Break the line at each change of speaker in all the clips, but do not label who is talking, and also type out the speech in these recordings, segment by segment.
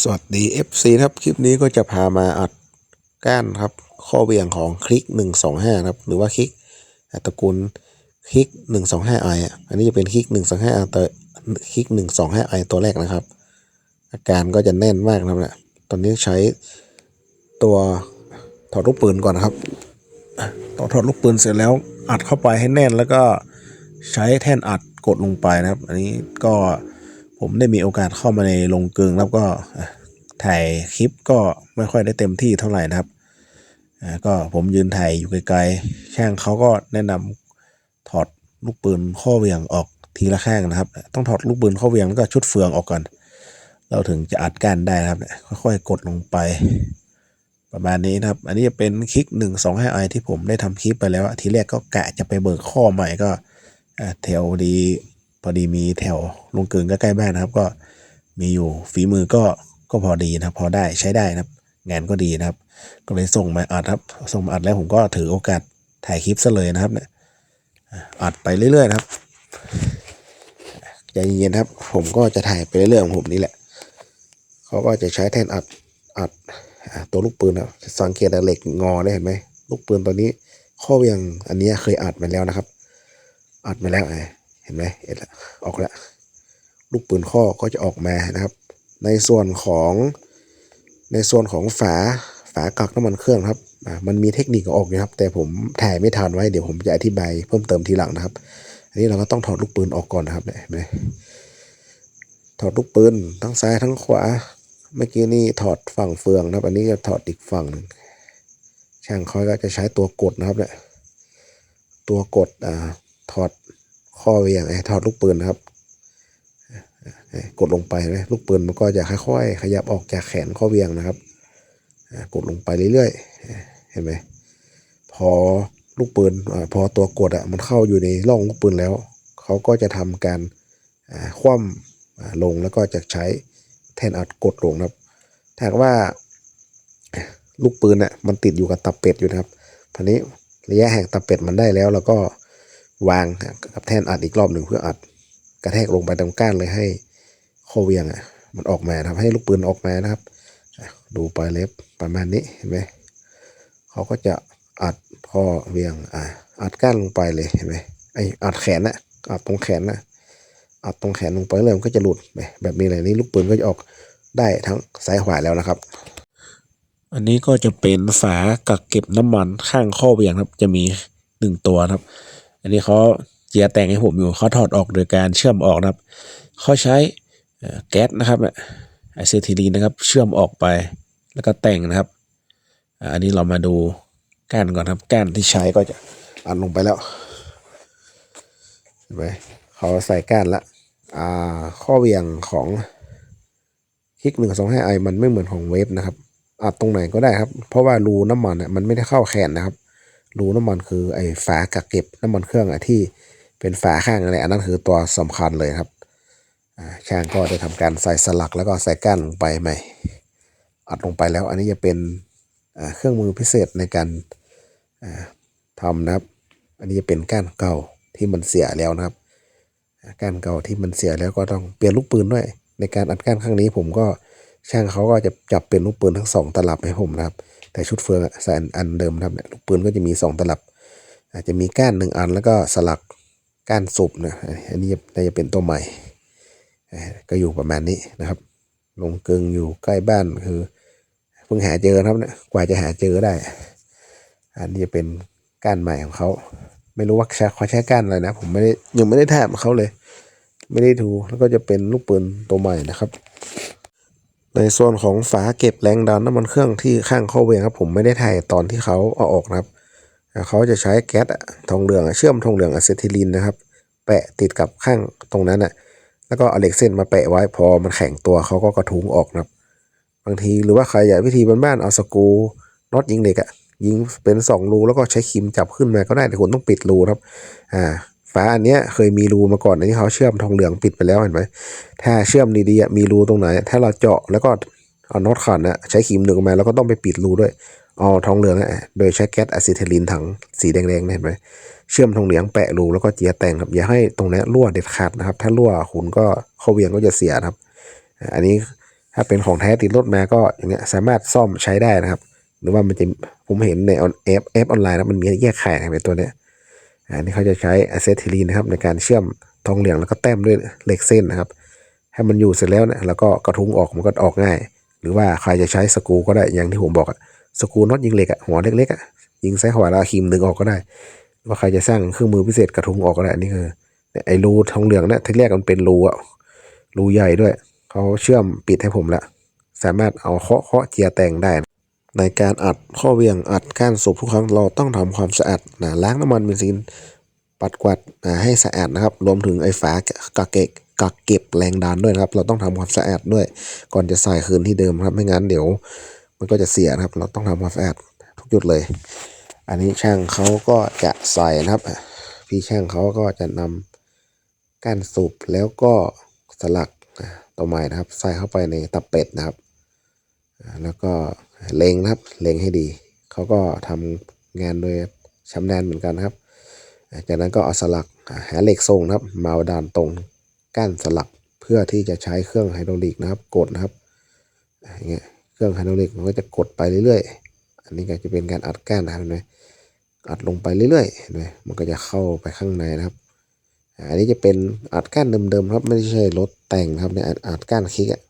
สวัสดี FC ครับคลิปนี้ก็จะพามาอัดก้านครับ ข้อเหวี่ยงของคลิก 125 ครับ หรือว่าคลิกตระกูลคลิก 125i อันนี้จะเป็นคลิก 125i ตัวคลิก 125i ตัวแรกนะครับ อาการก็จะแน่นมากนะครับนี่ยตอนนี้ใช้ตัวถอดลูกปืนก่อนนะครับต่อถอดลูกปืนเสร็จแล้วอัดเข้าไปให้แน่นแล้วก็ใช้แท่นอัดกดลงไปนะครับ อันนี้ก็ ผมได้มีโอกาสเข้ามาในลงเกลงแล้วก็ถ่ายคลิปก็ไม่ค่อยได้เต็มที่เท่าไหร่นะครับก็ผมยืนถ่ายอยู่ไกลๆช่างเขาก็แนะนำถอดลูกปืนข้อเวียงออกทีละข้างนะครับ ต้องถอดลูกปืนข้อเวียงแล้วก็ชุดเฟืองออกก่อน เราถึงจะอัดก้านได้นะครับค่อยๆกดลงไป ประมาณนี้นะครับ อันนี้จะเป็นคลิกหนึ่งสองห้ไอที่ผมได้ทำคลิปไปแล้วทีแรกก็กะจะไปเบิกข้อใหม่ก็อ่าแถวดี พอดีมีแถวลงกลึงใกล้ๆบ้านนะครับ ก็มีอยู่ฝีมือก็ก็พอดีนะพอได้ใช้ได้นะครับ งานก็ดีนะครับ ก็เลยส่งมาอัดครับ ส่งมาอัดแล้วผมก็ถือโอกาสถ่ายคลิปซะเลยนะครับเนี่ยอัดไปเรื่อยๆนะครับใจเย็นๆครับ ผมก็จะถ่ายไปเรื่อยๆของผมนี่แหละเขาก็จะใช้แท่นอัดอัดอตัวลูกปืนอะสังเกตเหล็กงอได้เห็นไหมลูกปืนตัวนี้ข้อเวียงอันนี้เคยอัดมาแล้วนะครับ อัดมาแล้วไง เห็นไหมเห็นละออกแล้วลูกปืนข้อก็จะออกมานะครับ ในส่วนของในส่วนของฝาฝากักน้ำมันเครื่องครับมันมีเทคนิคออกนะครับ แต่ผมถ่ายไม่ทันไว้เดี๋ยวผมจะอธิบายเพิ่มเติมทีหลังนะครับ อันนี้เราก็ต้องถอดลูกปืนออกก่อนนะครับเนี่ยเห็นไหมถอดลูกปืนทั้งซ้ายทั้งขวา เมื่อกี้นี่ถอดฝั่งเฟืองนะครับ อันนี้จะถอดอีกฝั่งหนึ่งช่างคอยก็จะใช้ตัวกดนะครับเนี่ยตัวกดอ่าถอด ข้อเวียงไอ้ถอดลูกปืนนะครับ กดลงไปนะลูกปืนมันก็จะค่อยๆ ขยับออกจากแขนข้อเวียงนะครับ กดลงไปเรื่อยๆ เห็นไหมพอลูกปืนอพอตัวกดอะมันเข้าอยู่ในร่องลูกปืนแล้ว เขาก็จะทำการคว่ำลงแล้วก็จะใช้แทนอัดกดลงนะครับถ้าว่าลูกปืนน่ะมันติดอยู่กับตับเป็ดอยู่นะครับทีนี้ระยะแห่งตับเป็ดมันได้แล้ว แล้วก็ วางกับแท่นอัดอีกรอบหนึ่งเพื่ออัดกระแทกลงไปตรงก้านเลยให้ข้อเวียงอะมันออกมานะครับให้ลูกปืนออกมานะครับ ดูปลายเล็บประมาณนี้เห็นไหมเขาก็จะอัดข้อเวียงอ่าอัดก้านลงไปเลยเห็นไหมไออัดแขนนะอัดตรงแขนนะอัดตรงแขนลงไปเลยมันก็จะหลุดไปแบบนี้เลยนี่ลูกปืนก็จะออกได้ทั้งซ้ายขวาแล้วนะครับ อันนี้ก็จะเป็นฝากักเก็บน้ำมันข้างข้อเวียงครับ จะมีหนึ่งตัวครับ อันนี้เขาเจียแต่งให้ผมอยู่เขาถอดออกโดยการเชื่อมออกนะครับเขาใช้แก๊สนะครับไอซิทิลีนนะครับ เชื่อมออกไปแล้วก็แต่งนะครับ อันนี้เรามาดูก้านก่อนครับก้านที่ใช้ก็จะอัดลงไปแล้วเห็นไหมเขาใส่ก้านละอ่าข้อเวี่ยงของคลิกหนึ่งสองห้าไอมันไม่เหมือนของเวฟนะครับอัดตรงไหนก็ได้ครับ เพราะว่ารูน้ำมันเนี่ยมันไม่ได้เข้าแขนนะครับ รูน้ำมันคือไอ้ฝากักเก็บน้ำมันเครื่องอะที่เป็นฝาข้างอะไรอันนั้นคือตัวสำคัญเลยครับช่างก็ได้ทำการใส่สลักแล้วก็ใส่ก้านลงไปใหม่ อัดลงไปแล้วอันนี้จะเป็นเครื่องมือพิเศษในการทำนะครับ อันนี้จะเป็นก้านเก่าที่มันเสียแล้วนะครับ ก้านเก่าที่มันเสียแล้วก็ต้องเปลี่ยนลูกปืนด้วย ในการอัดก้านครั้งนี้ผมก็ช่างเขาก็จะจับเป็นลูกปืนทั้งสองตลับให้ผมนะครับ แต่ชุดเฟืองอะใส่อันอันเดิมนะครับเนี่ยลูกปืนก็จะมีสองตลับ อาจจะมีก้านหนึ่งอันแล้วก็สลักก้านสุบนะอันนี้น่าจะเป็นตัวใหม่ ก็อยู่ประมาณนี้นะครับ ลงกึงอยู่ใกล้บ้านคือเพิ่งหาเจอครับเนี่ยกว่าจะหาเจอได้ อันนี้จะเป็นก้านใหม่ของเขาไม่รู้ว่าใช้เขาใช้ก้านอะไรนะ ผมไม่ได้ยังไม่ได้ถามเขาเลย ไม่ได้ดูแล้วก็จะเป็นลูกปืนตัวใหม่นะครับ ในส่วนของฝาเก็บแรงดันน้ำมันเครื่องที่ข้างข้อเวงครับ ผมไม่ได้ถ่ายตอนที่เขาเอาออกนะครับเขาจะใช้แก๊สทองเหลืองเชื่อมทองเหลืองอะเซทิลีนนะครับ แปะติดกับข้างตรงนั้นอะแล้วก็เอาเหล็กเส้นมาแปะไว้พอมันแข็งตัวเขาก็กระทุ้งออกนะครับ บางทีหรือว่าใครอยากวิธีบ้านๆเอาสกูน็อตยิงเหล็กอะยิงเป็นสองรูแล้วก็ใช้ครีมจับขึ้นมาก็ได้แต่คุณต้องปิดรูครับ อ่า ฝาอันเนี้ยเคยมีรูมาก่อนอันที่เขาเชื่อมทองเหลืองปิดไปแล้วเห็นไหมถ้าเชื่อมดีๆมีรูตรงไหน ถ้าเราเจาะแล้วก็เอาน็อตขันอะใช้ครีมหนึ่งมาแล้วก็ต้องไปปิดรูด้วยเอาทองเหลืองอะโดยใช้แก๊สอะซิเทลีนถังสีแดงๆเนี่ยเห็นไหมเชื่อมทองเหลืองแปะรูแล้วก็เจียแต่งครับอย่าให้ตรงนี้รั่วเด็ดขาดนะครับ ถ้ารั่วคุณก็ข้อเวียงก็จะเสียครับ อันนี้ถ้าเป็นของแท้ติดรถมาก็อย่างเงี้ยสามารถซ่อมใช้ได้นะครับ หรือว่ามันจะผมเห็นในแอปแอปออนไลน์นะมันมีแยกขายในตัวเนี้ย อันนี้เขาจะใช้อะเซทิลีนนะครับในการเชื่อมทองเหลืองแล้วก็แต้มด้วยเหล็กเส้นนะครับ ให้มันอยู่เสร็จแล้วเนี่ยแล้วก็กระทุ้งออกมันก็ออกง่าย หรือว่าใครจะใช้สกูก็ได้อย่างที่ผมบอกอะสกูน็อตยิงเหล็กอะหัวเล็กๆอะยิงซ้ายขวแล้วคีมดึงออกก็ได้หรือว่าใครจะสร้างเครื่องมือพิเศษกระทุ้งออกก็ได้อันนี่คือไอ้รูทองเหลืองเนี่ยที่แรกมันเป็นรูอะรูใหญ่ด้วยเขาเชื่อมปิดให้ผมละสามารถเอาเคาะเคาะเจียแต่งได้ ในการอัดข้อเวียงอัดก้านสูบทุกครั้งเราต้องทำความสะอาดนะล้างน้ำมันเบนซินปัดกวาดอ่าให้สะอาดนะครับ รวมถึงไอ้ฝากะเกะกักเก็บแรงดันด้วยนะครับ เราต้องทำความสะอาดด้วย ก่อนจะใส่คืนที่เดิมครับไม่งั้นเดี๋ยว มันก็จะเสียนะครับ เราต้องทำความสะอาดทุกจุดเลย อันนี้ช่างเขาก็จะใส่นะครับ พี่ช่างเขาก็จะนำก้านสูบแล้วก็สลักอ่าตัวใหม่นะครับ ใส่เข้าไปในตะเป็ดนะครับ แล้วก็ เลงนะครับเลงให้ดี เขาก็ทำงานโดยชำนาญเหมือนกันครับ จากนั้นก็เอาสลักหาเหล็กทรงนะครับ มาดันตรงก้านสลักเพื่อที่จะใช้เครื่องไฮดรอลิกนะครับ กดนะครับอย่างเงี้ยเครื่องไฮดรอลิกมันก็จะกดไปเรื่อยๆ อันนี้ก็จะเป็นการอัดก้านนะครับเห็นไหมอัดลงไปเรื่อยๆเห็นไหมมันก็จะเข้าไปข้างในนะครับอันนี้จะเป็นอัดก้านเดิมๆครับไม่ใช่รถแต่งครับเนี่ยอัดอัดก้านคลิกอะ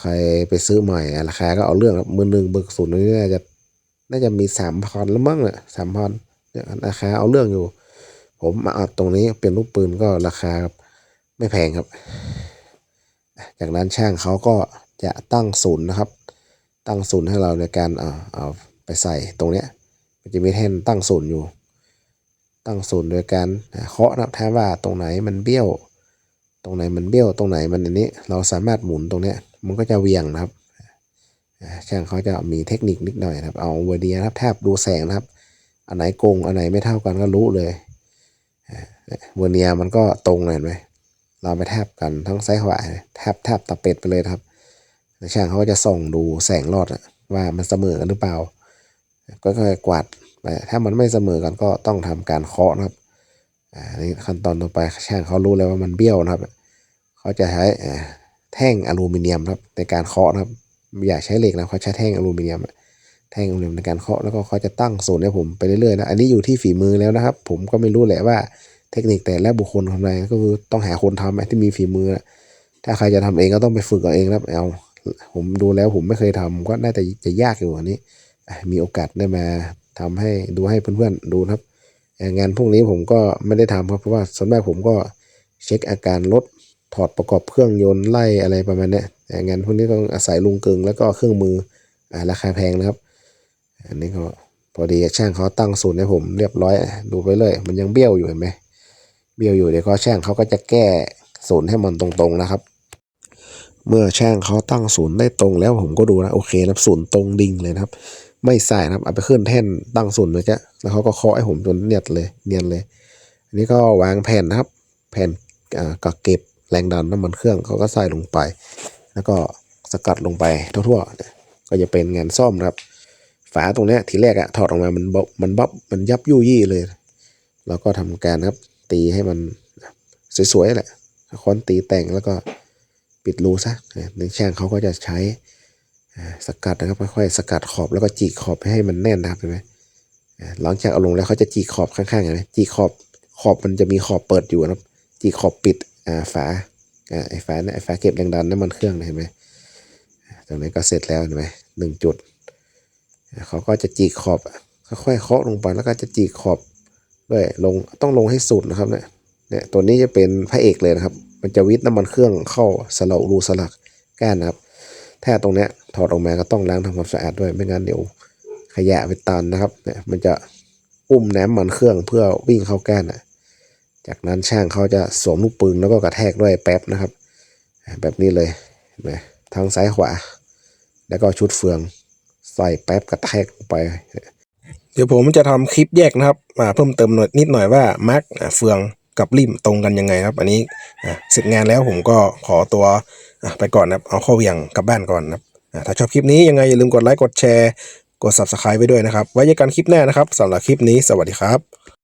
ใครไปซื้อใหม่ราคาก็เอาเรื่องครับมือหนึ่งเบิกศูนย์นี่น่าจะน่าจะมีสามพันแล้วมั้งเนี่ยสามพันเนี่ยราคาเอาเรื่องอยู่ ผมมาอัดตรงนี้เป็นลูกปืนก็ราคาไม่แพงครับ จากนั้นช่างเขาก็จะตั้งศูนย์นะครับ ตั้งศูนย์ให้เราในการเอาเอาไปใส่ตรงเนี้ยมันจะมีแท่นตั้งศูนย์อยู่ ตั้งศูนย์โดยการเคาะนะครับถ้าว่าตรงไหนมันเบี้ยว ตรงไหนมันเบี้ยวตรงไหนมันอันนี้ เราสามารถหมุนตรงเนี้ยมันก็จะเวียงนะครับช่างเขาจะมีเทคนิคนิดหน่อยครับ เอาเวเดียครับแทบดูแสงนะครับ อันไหนโกงอันไหนไม่เท่ากันก็รู้เลยเวเนียมันก็ตรงเลยเห็นไหมเราไปแทบกันทั้งซ้ายขวาแทบแทบตะเป็ดไปเลยครับช่างเขาก็จะส่องดูแสงรอดว่ามันเสมอกันหรือเปล่า ก็ค่อยๆกวาดถ้ามันไม่เสมอกันก็ต้องทำการเคาะนะครับ อ่านี่ขั้นตอนต่อไปช่างเขารู้แล้วว่ามันเบี้ยวนะครับ เขาจะใช้แท่งอลูมิเนียมครับในการเคาะนะครับไม่อยากใช้เหล็กนะเขาใช้แท่งอลูมิเนียมแท่งอลูมิเนียมในการเคาะแล้วก็เขาจะตั้งศูนย์ให้ผมไปเรื่อยๆนะอันนี้อยู่ที่ฝีมือแล้วนะครับ ผมก็ไม่รู้แหละว่าเทคนิคแต่ละบุคคลทำอะไรก็คือต้องหาคนทำที่มีฝีมือนะถ้าใครจะทำเองก็ต้องไปฝึกเอาเองครับเอาผมดูแล้วผมไม่เคยทำก็น่าจะจะยากอยู่อันนี้ มีโอกาสได้มาทำให้ดูให้เพื่อนๆดูครับ งานพวกนี้ผมก็ไม่ได้ทำครับเพราะว่าส่วนมากผมก็เช็คอาการรถถอดประกอบเครื่องยนต์ไล่อะไรประมาณนี้งานพวกนี้ต้องอาศัยลุงเกิงแล้วก็เครื่องมืออราคาแพงนะครับ อันนี้ก็พอดีช่างเขาตั้งศูนย์ให้ผมเรียบร้อยดูไปเลย มันยังเบี้ยวอยู่เห็นไหมเบี้ยวอยู่เดี๋ยวก็ช่างเขาก็จะแก้ศูนย์ให้มันตรงๆนะครับ เมื่อช่างเขาตั้งศูนย์ได้ตรงแล้วผมก็ดูนะโอเคนะศูนย์ตรงดิ่งเลยนะครับ ไม่ใส่นะครับเอาไปขึ้นแท่นตั้งศูนย์เลยจ้ะแล้วเขาก็เคาะให้ผมจนเนียดเลยเนียนเลย อันนี้ก็วางแผ่นนะครับ แผ่นอ่ากักเก็บแรงดันน้ำมันเครื่องเขาก็ใส่ลงไป แล้วก็สกัดลงไปทั่วๆก็จะเป็นงานซ่อมนะครับ ฝาตรงนี้ทีแรกอะถอดออกมามันบมันบับมันยับยุ่ยี่เลยเราก็ทำการครับตีให้มันสวยๆแหละค้อนตีแต่งแล้วก็ปิดรูซะในช่างเขาก็จะใช้ สกัดนะครับค่อยๆสกัดขอบแล้วก็จีขอบให้มันแน่นนะครับเห็นไหมหลังจากเอาลงแล้วเขาจะจีขอบข้างๆเห็นไหมจีขอบขอบมันจะมีขอบเปิดอยู่นะครับ จีขอบปิดอ่าฝาอ่าไอ้ฝาเนี่ยไอ้ฝาเก็บแรงดันน้ำมันเครื่องเนี่ยเห็นไหมตรงนี้ก็เสร็จแล้วเห็นไหมหนึ่งจุดเขาก็จะจีขอบค่อยๆเคาะลงไปแล้วก็จะจีขอบด้วยลงต้องลงให้สุดนะครับเนี่ยเนี่ยตัวนี้จะเป็นพระเอกเลยนะครับ มันจะวิทย์น้ำมันเครื่องเข้าสลักรูสลักก้านนะครับ ถ้าตรงเนี้ยถอดออกมาก็ต้องล้างทำความสะอาดด้วยไม่งั้นเดี๋ยวขยะไปตันนะครับเนี่ยมันจะอุ้มน้ำมันเครื่องเพื่อวิ่งเข้าก้านะจากนั้นช่างเขาจะสวมลูกปืนแล้วก็กระแทกด้วยแป๊บนะครับ แบบนี้เลยนไหมทางซ้ายขวา แล้วก็ชุดเฟืองใส่แป๊บกระแทกไป เดี๋ยวผมจะทำคลิปแยกนะครับมาเพิ่มเติมหน่อยนิดหน่อยว่ามาร์กเฟืองกับริมตรงกันยังไงครับ อันนี้เสร็จงานแล้วผมก็ขอตัว ไปก่อนนะครับเอาข้อเหวียงกลับบ้านก่อนนะครับอะถ้าชอบคลิปนี้ยังไงอย่าลืมกดไลค์กดแชร์ กด subscribe ไว้ด้วยนะครับ ไว้เจอกันคลิปหน้านะครับสำหรับคลิปนี้สวัสดีครับ